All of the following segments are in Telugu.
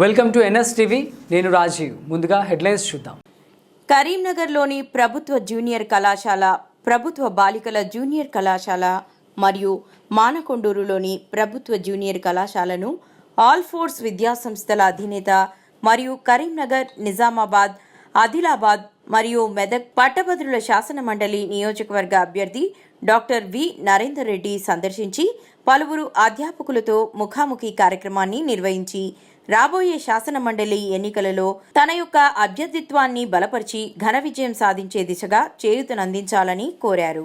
Welcome to NS TV. నేను రాజీవ్. ముందుగా హెడ్లైన్స్ చూద్దాం. కరీంనగర్లోని ప్రభుత్వ జూనియర్ కళాశాల ప్రభుత్వ బాలికల జూనియర్ కళాశాల మరియు మానకొండూరులోని ప్రభుత్వ జూనియర్ కళాశాలను ఆల్ ఫోర్స్ విద్యాసంస్థల అధినేత మరియు కరీంనగర్ నిజామాబాద్ ఆదిలాబాద్ మరియు మెదక్ పట్టభద్రుల శాసన మండలి నియోజకవర్గ అభ్యర్థి డాక్టర్ వి. నరేందర్ రెడ్డి సందర్శించి పలువురు అధ్యాపకులతో ముఖాముఖి కార్యక్రమాన్ని నిర్వహించి రాబోయే శాసన మండలి ఎన్నికలలో తన యొక్క అభ్యర్థిత్వాన్ని బలపరిచి ఘన విజయం సాధించే దిశగా చేయూతనందించాలని కోరారు.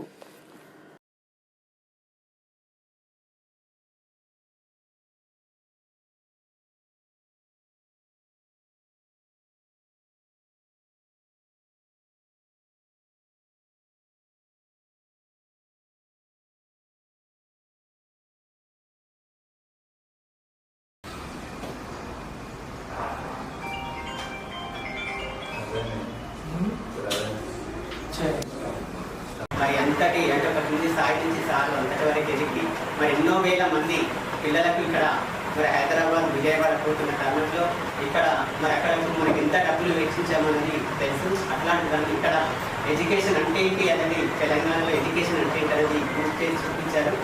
ఇంతటి అంటే ఒక కింది స్థాయి నుంచి సార్లు అంతటి వరకు ఎదిగి మరి ఎన్నో వేల మంది పిల్లలకు ఇక్కడ మరి హైదరాబాద్ విజయవాడ పోతున్న తరుణంలో ఇక్కడ మరి అక్కడ మనకి ఎంత డబ్బులు వెచ్చించామన్నది తెలుసు. అట్లాంటి దాన్ని ఇక్కడ ఎడ్యుకేషన్ అంటే ఏంటి అనేది తెలంగాణలో ఎడ్యుకేషన్ అంటే ఏంటి అనేది పూర్తి చేసి చూపించారు.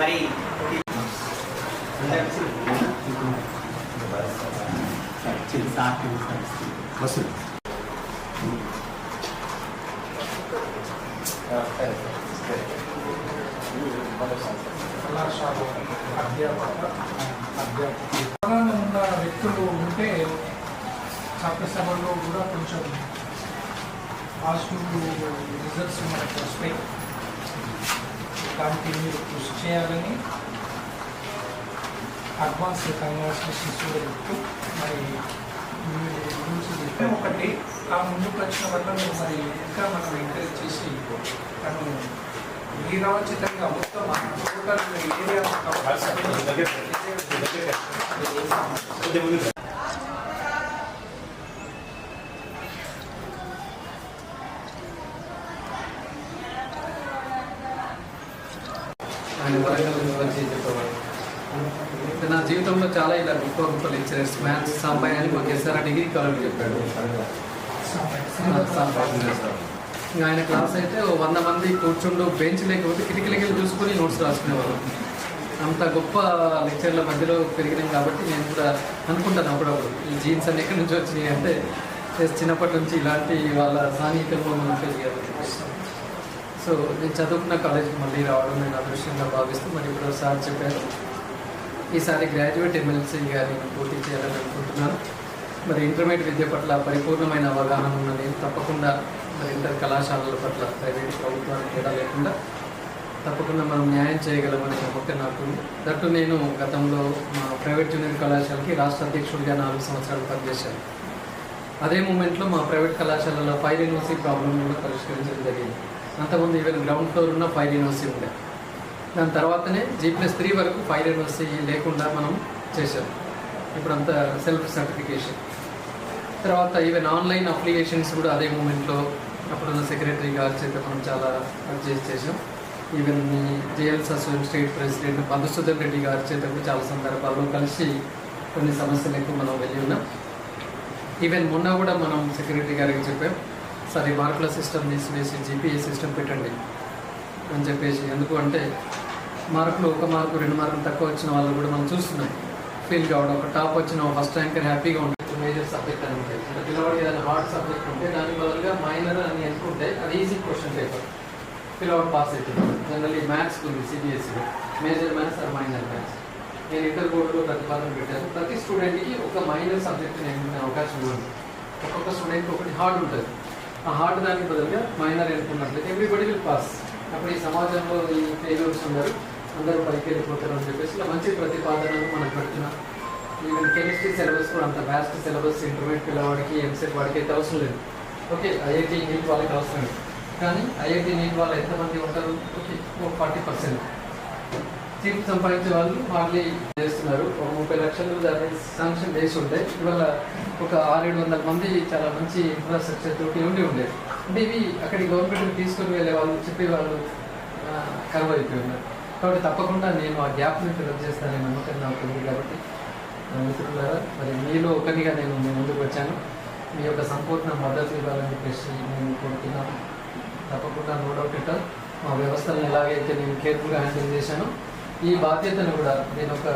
మరి సార్ ఉన్న వ్యక్తులు ఉంటే చట్టసభలో కూడా కొంచెం పాజిటివ్ రిజల్ట్స్ మనకు వస్తాయి దానికి మీరు కృషి చేయాలని అడ్వాన్స్ కంగ్రాచులేషన్స్ కూడా చెప్తూ మరి ఒకటి ఆ ముందుకు వచ్చిన వల్ల మేము మరి ఇంకా మనం ఎంకరేజ్ చేసి తను వీరోచితంగా మొత్తం టోటల్ ఏరియా ఆయన వరంగల్ యూనివర్సిటీ చెప్పేవాడు నా జీవితంలో చాలా ఇలా గొప్ప గొప్ప లెక్చరర్స్ మ్యాథ్స్ సాంబాయి అని మాకు ఎస్ఆర్ డిగ్రీ కాలేజ్ చెప్పాడు సాంబాయి సార్. ఇంకా ఆయన క్లాస్ అయితే వంద మంది కూర్చుండు బెంచ్ లేకపోతే కిటికీలకి చూసుకొని నోట్స్ రాసుకునేవారు. అంత గొప్ప లెక్చర్ల మధ్యలో పెరిగినాం కాబట్టి నేను కూడా అనుకుంటాను అప్పుడప్పుడు. ఈ జీన్స్ అన్ని ఎక్కడి నుంచి వచ్చినాయి అంటే just చిన్నప్పటి నుంచి ఇలాంటి వాళ్ళ సాన్నిహితంలో మనం పెరిగారు సో నేను చదువుకున్న కాలేజ్కి మళ్ళీ రావడం నేను అదృష్టంగా భావిస్తూ మరి ఇప్పుడు సార్ చెప్పారు. ఈసారి గ్రాడ్యుయేట్ ఎమ్మెల్సీ గారిని పూర్తి చేయాలని అనుకుంటున్నాను. మరి ఇంటర్మీడియట్ విద్య పట్ల పరిపూర్ణమైన అవగాహన ఉన్న నేను తప్పకుండా మరి ఇంటర్ కళాశాలల పట్ల ప్రైవేట్ ప్రభుత్వానికి తేడా లేకుండా తప్పకుండా మనం న్యాయం చేయగలమని నమ్మకం నాకు దట్టు నేను గతంలో మా ప్రైవేట్ జూనియర్ కళాశాలకి రాష్ట్ర అధ్యక్షుడిగా నాలుగు సంవత్సరాలు పనిచేశాను. అదే మూమెంట్లో మా ప్రైవేట్ కళాశాలలో ఫైర్ యూనివర్సిటీ ప్రాబ్లం కూడా పరిష్కరించడం జరిగింది. అంతకుముందు ఈవెన్ గ్రౌండ్ ఫ్లోర్ ఉన్న ఫైర్ యూనివర్సిటీ ఉండే. దాని తర్వాతనే జీ ప్లస్ త్రీ వరకు ఫైర్ యూనివర్సిటీ లేకుండా మనం చేశాం. ఇప్పుడంతా సెల్ఫ్ సర్టిఫికేషన్. తర్వాత ఈవెన్ ఆన్లైన్ అప్లికేషన్స్ కూడా అదే మూమెంట్లో అప్పుడున్న సెక్రటరీ గారి చేత మనం చాలా వర్క్ చేసి చేసాం ఈవెన్ మీ JLs association state president Madhusudan Reddy గారి చేత కూడా చాలా సందర్భాల్లో కలిసి కొన్ని సమస్యలకు మనం వెళ్ళి ఉన్నాం. ఈవెన్ మొన్న కూడా మనం సెక్రటరీ గారికి చెప్పాం సరే మార్కుల సిస్టమ్ తీసివేసి జీపీఏ సిస్టమ్ పెట్టండి అని చెప్పేసి. ఎందుకు అంటే మార్కులు ఒక మార్కు రెండు మార్కులు తక్కువ వచ్చిన వాళ్ళు కూడా మనం చూస్తున్నాం. ఫీల్ కావడం ఒక టాప్ వచ్చిన ఫస్ట్ ర్యాంకర్ హ్యాపీగా ఉంటుంది మేజర్ సబ్జెక్ట్ అని ఉంటాయి అంటే పిల్లవాడు ఏదైనా హార్డ్ సబ్జెక్ట్ ఉంటే దాని బదులుగా మైనర్ అని అనుకుంటే అది ఈజీ క్వశ్చన్ పేపర్ పిల్లవాడు పాస్ అవుతుంది జనరల్లీ మ్యాథ్స్ ఉంది సిబిఎస్ఈలో major maths or minor maths నేను ఇంటర్ బోర్డులో ప్రతిపాదన పెట్టాను. ప్రతి స్టూడెంట్కి ఒక మైనర్ సబ్జెక్ట్ నేను అవకాశం ఉంది ఒక్కొక్క స్టూడెంట్కి ఒకటి హార్డ్ ఉంటుంది. ఆ హార్డ్ దానికి బదులుగా మైనర్ అనుకున్నట్లయితే ఎవ్రీబడి విల్ పాస్ అప్పుడు ఈ సమాజంలో ఈ ఫెయిల్యూర్స్ ఉన్నారు. అందరూ పైకి వెళ్ళిపోతారు అని చెప్పేసి ఇలా మంచి ప్రతిపాదనలు మనకు పెడుతున్నాం ఈవెన్ కెమిస్ట్రీ సిలబస్ కూడా అంత బ్యాస్ట్ సిలబస్ ఇంటర్మీడియట్ పిల్లవాడికి ఎంసెట్ వాడికి అయితే అవసరం లేదు. ఓకే ఐఐటి నీట్ వాళ్ళకి అవసరం లేదు. కానీ ఐఐటి నీట్ వాళ్ళు ఎంతమంది ఉంటారు? ఓకే ఒక ఫార్టీ పర్సెంట్ సీట్ సంపాదించే వాళ్ళు హార్డ్లీ చేస్తున్నారు. ఒక ముప్పై లక్షలు దాన్ని శాంక్షన్ చేసి ఉండే ఇవాళ ఒక ఆరేడు వందల మంది చాలా మంచి ఇన్ఫ్రాస్ట్రక్చర్ తోటి ఉండి ఉండేది. అంటే ఇవి అక్కడి గవర్నమెంట్ తీసుకుని వెళ్ళే వాళ్ళు చెప్పే వాళ్ళు కరువు అయిపోయి ఉన్నారు. కాబట్టి తప్పకుండా నేను ఆ గ్యాప్ని ఫిల్అప్ చేస్తానని నమ్మకం నాకు ఉంది కాబట్టి మిత్రులారా మరి మీలో ఒకరిగా నేను మీ ముందుకు వచ్చాను. మీ యొక్క సంపూర్ణ మద్దతు ఇవ్వాలని చెప్పేసి నేను కోరుతున్నాను. తప్పకుండా నో డౌట్ ఇట్ మా వ్యవస్థలను ఎలాగైతే నేను కేర్ఫుల్గా హ్యాండిల్ చేశాను ఈ బాధ్యతను కూడా నేను ఒక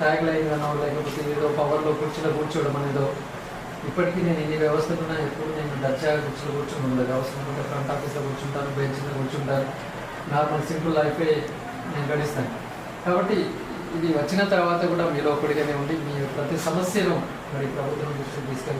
ట్యాగ్ లైన్ గానో లేకపోతే ఏదో పవర్లో కూర్చులో కూర్చోవడం అనేదో ఇప్పటికీ నేను ఇన్ని వ్యవస్థలు ఎప్పుడు నేను దర్జాగా కూర్చొని కూర్చుని ఉండదు. అవసరం ఉంటే ఫ్రంట్ ఆఫీస్లో కూర్చుంటాను బెంచ్ మీద కూర్చుంటాను. నార్మల్ సింపుల్ లైఫే నేను గడిస్తాను. కాబట్టి ఇది వచ్చిన తర్వాత కూడా మీరు ఒకటిగానే ఉండి మీ ప్రతి సమస్యను మరి ప్రభుత్వం దృష్టికి తీసుకెళ్ళి